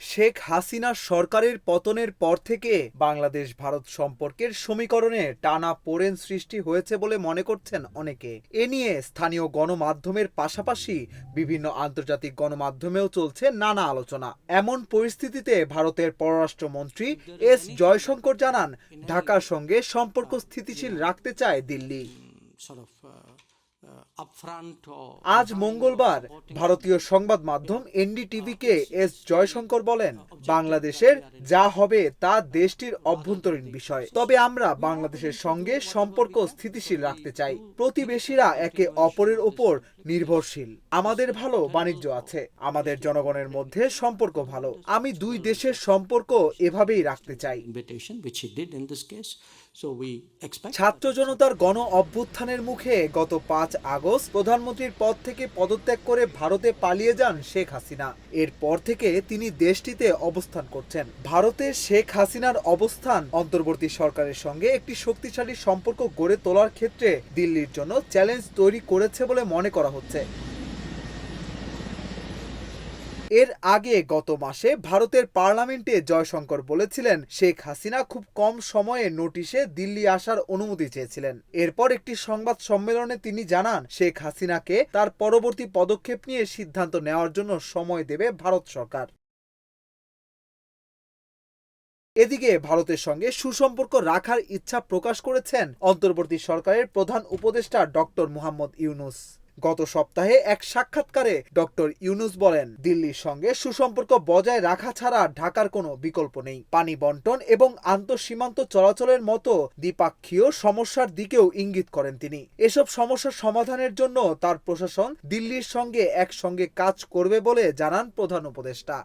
শেখ হাসিনা সরকারের পতনের পর থেকে বাংলাদেশ ভারত সম্পর্কের সমীকরণে টানা পোড়েন সৃষ্টি হয়েছে বলে মনে করছেন অনেকে। এ নিয়ে স্থানীয় গণমাধ্যমের পাশাপাশি বিভিন্ন আন্তর্জাতিক গণমাধ্যমেও চলছে নানা আলোচনা। এমন পরিস্থিতিতে ভারতের পররাষ্ট্রমন্ত্রী এস জয়শঙ্কর জানান, ঢাকার সঙ্গে সম্পর্ক স্থিতিশীল রাখতে চায় দিল্লি। আজ মঙ্গলবার ভারতীয় সংবাদ মাধ্যম এনডিটিভিকে এস জয়শঙ্কর বলেন বাংলাদেশের যা হবে তা দেশটির অভ্যন্তরীণ বিষয়। তবে আমরা বাংলাদেশের সঙ্গে সম্পর্ক স্থিতিশীল রাখতে চাই। প্রতিবেশীরা একে অপরের ওপর নির্ভরশীল। আমাদের ভালো বাণিজ্য আছে আমাদের জনগণের মধ্যে সম্পর্ক ভালো। আমি দুই দেশের সম্পর্ক এভাবেই রাখতে চাই। ছাত্র জনতার গণ অভ্যুত্থানের মুখে গত পাঁচ আগস্ট প্রধানমন্ত্রীর পদ থেকে পদত্যাগ করে ভারতে পালিয়ে যান শেখ হাসিনা। এরপর থেকে তিনি দেশটিতে অবস্থান করছেন। ভারতে শেখ হাসিনার অবস্থান অন্তর্বর্তী সরকারের সঙ্গে একটি শক্তিশালী সম্পর্ক গড়ে তোলার ক্ষেত্রে দিল্লির জন্য চ্যালেঞ্জ তৈরি করেছে বলে মনে করা হচ্ছে। এর আগে গত মাসে ভারতের পার্লামেন্টে জয়শঙ্কর বলেছিলেন, শেখ হাসিনা খুব কম সময়ে নোটিশে দিল্লি আসার অনুমতি চেয়েছিলেন। এরপর একটি সংবাদ সম্মেলনে তিনি জানান, শেখ হাসিনাকে তার পরবর্তী পদক্ষেপ নিয়ে সিদ্ধান্ত নেওয়ার জন্য সময় দেবে ভারত সরকার। এদিকে ভারতের সঙ্গে সুসম্পর্ক রাখার ইচ্ছা প্রকাশ করেছেন অন্তর্বর্তী সরকারের প্রধান উপদেষ্টা ডক্টর মুহাম্মদ ইউনুস। গত সপ্তাহে এক সাক্ষাৎকারে ডক্টর ইউনুস বলেন, দিল্লির সঙ্গে সুসম্পর্ক বজায় রাখা ছাড়া ঢাকার কোনো বিকল্প নেই। পানি বন্টন এবং আন্তঃসীমান্ত চলাচলের মতো দ্বিপাক্ষীয় সমস্যার দিকেও ইঙ্গিত করেন তিনি। এসব সমস্যার সমাধানের জন্য তার প্রশাসন দিল্লির সঙ্গে একসঙ্গে কাজ করবে বলে জানান প্রধান উপদেষ্টা।